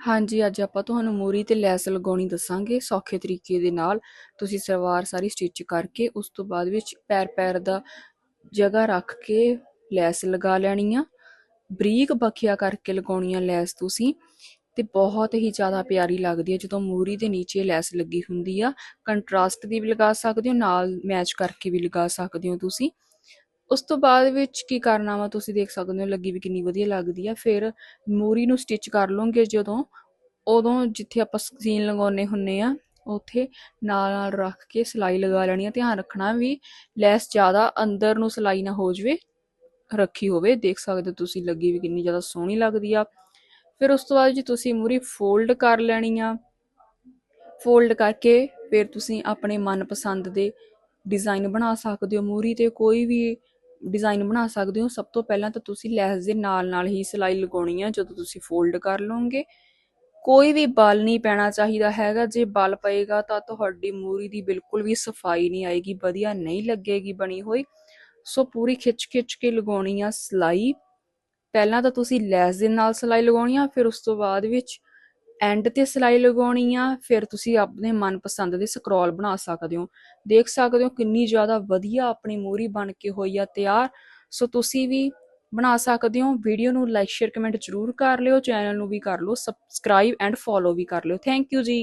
ਹਾਂਜੀ, ਅੱਜ ਆਪਾਂ ਤੁਹਾਨੂੰ ਮੂਰੀ ਤੇ ਲੈਸ ਲਗਾਉਣੀ ਦੱਸਾਂਗੇ ਸੌਖੇ ਤਰੀਕੇ ਦੇ ਨਾਲ। ਤੁਸੀਂ ਸਲਵਾਰ ਸਾਰੀ ਸਟਿਚ ਕਰਕੇ ਉਸ ਤੋਂ ਬਾਅਦ ਵਿੱਚ ਪੈਰ ਪੈਰ ਦਾ ਜਗ੍ਹਾ ਰੱਖ ਕੇ ਲੈਸ ਲਗਾ ਲੈਣੀ ਆ। ਬਰੀਕ ਬਖਿਆ ਕਰਕੇ ਲਗਾਉਣੀ ਆ ਲੈਸ ਤੁਸੀਂ ਤੇ ਬਹੁਤ ਹੀ ਜ਼ਿਆਦਾ ਪਿਆਰੀ ਲੱਗਦੀ ਹੈ ਜਦੋਂ ਮੂਰੀ ਦੇ ਨੀਚੇ ਲੈਸ ਲੱਗੀ ਹੁੰਦੀ ਆ। ਕੰਟਰਾਸਟ ਦੀ ਵੀ ਲਗਾ ਸਕਦੇ ਹੋ, ਨਾਲ ਮੈਚ ਕਰਕੇ ਵੀ ਲਗਾ ਸਕਦੇ ਹੋ ਤੁਸੀਂ। ਉਸ ਤੋਂ ਬਾਅਦ ਵਿੱਚ ਕੀ ਕਰਨਾ ਵਾ ਤੁਸੀਂ ਦੇਖ ਸਕਦੇ ਹੋ? ਲੱਗੀ ਵੀ ਕਿੰਨੀ ਵਧੀਆ ਲੱਗਦੀ ਆ। ਫਿਰ ਮੂਰੀ ਨੂੰ ਸਟਿਚ ਕਰ ਲਓਗੇ ਜਦੋਂ, ਉਦੋਂ ਜਿੱਥੇ ਆਪਾਂ ਸੀਨ ਲਗਾਉਨੇ ਹੁੰਨੇ ਆ, ਉੱਥੇ ਨਾਲ ਨਾਲ ਰੱਖ ਕੇ ਸਿਲਾਈ ਲਗਾ ਲੈਣੀ ਆ। ਧਿਆਨ ਰੱਖਣਾ ਵੀ ਲੈਸ ਜ਼ਿਆਦਾ ਅੰਦਰ ਨੂੰ ਸਿਲਾਈ ਨਾ ਹੋ ਜਵੇ, ਰੱਖੀ ਹੋਵੇ। ਦੇਖ ਸਕਦੇ ਹੋ ਤੁਸੀਂ ਲੱਗੀ ਵੀ ਕਿੰਨੀ ਜ਼ਿਆਦਾ ਸੋਹਣੀ ਲੱਗਦੀ ਆ। ਫਿਰ ਉਸ ਤੋਂ ਬਾਅਦ ਜੀ ਤੁਸੀਂ ਮੂਰੀ ਫੋਲਡ ਕਰ ਲੈਣੀ ਆ। ਫੋਲਡ ਕਰਕੇ ਫਿਰ ਤੁਸੀਂ ਆਪਣੇ ਮਨਪਸੰਦ ਦੇ ਡਿਜ਼ਾਈਨ ਬਣਾ ਸਕਦੇ ਹੋ ਮੂਰੀ ਤੇ। ਕੋਈ ਵੀ ਡਿਜ਼ਾਈਨ ਬਣਾ ਸਕਦੇ ਹੋ। ਸਭ ਤੋਂ ਪਹਿਲਾਂ ਤਾਂ ਤੁਸੀਂ ਲੈਸ ਦੇ ਨਾਲ ਨਾਲ ਹੀ ਸਿਲਾਈ ਲਗਾਉਣੀ ਆ, ਜਦੋਂ ਤੁਸੀਂ ਫੋਲਡ ਕਰ ਲਓਗੇ। ਕੋਈ ਵੀ ਬਲ ਨਹੀਂ ਪੈਣਾ ਚਾਹੀਦਾ ਹੈਗਾ। ਜੇ ਬਲ ਪਏਗਾ ਤਾਂ ਤੁਹਾਡੀ ਮੂਰੀ ਦੀ ਬਿਲਕੁਲ ਵੀ ਸਫ਼ਾਈ ਨਹੀਂ ਆਏਗੀ, ਵਧੀਆ ਨਹੀਂ ਲੱਗੇਗੀ ਬਣੀ ਹੋਈ। ਸੋ ਪੂਰੀ ਖਿੱਚ ਖਿੱਚ ਕੇ ਲਗਾਉਣੀ ਆ ਸਿਲਾਈ। ਪਹਿਲਾਂ ਤਾਂ ਤੁਸੀਂ ਲੈਸ ਦੇ ਨਾਲ ਸਿਲਾਈ ਲਗਾਉਣੀ ਆ, ਫਿਰ ਉਸ ਤੋਂ ਬਾਅਦ ਵਿੱਚ ਐਂਡ ਤੇ ਸਿਲਾਈ ਲਗਾਉਣੀ ਆ, ਫਿਰ ਤੁਸੀਂ ਆਪਣੇ ਮਨਪਸੰਦ ਦੇ ਸਕਰੋਲ ਬਣਾ ਸਕਦੇ ਹੋ। ਦੇਖ ਸਕਦੇ ਹੋ ਕਿੰਨੀ ਜ਼ਿਆਦਾ ਵਧੀਆ ਆਪਣੀ ਮੂਰੀ ਬਣ ਕੇ ਹੋਈ ਆ, ਤਿਆਰ। ਸੋ ਤੁਸੀਂ ਵੀ ਬਣਾ ਸਕਦੇ ਹੋ। ਵੀਡੀਓ ਨੂੰ ਲਾਈਕ ਸ਼ੇਅਰ ਕਮੈਂਟ ਜ਼ਰੂਰ ਕਰ ਲਿਓ ਚੈਨਲ ਨੂੰ ਵੀ ਕਰ ਲਓ ਸਬਸਕ੍ਰਾਈਬ ਐਂਡ ਫੋਲੋ ਵੀ ਕਰ ਲਿਓ। ਥੈਂਕ ਯੂ ਜੀ।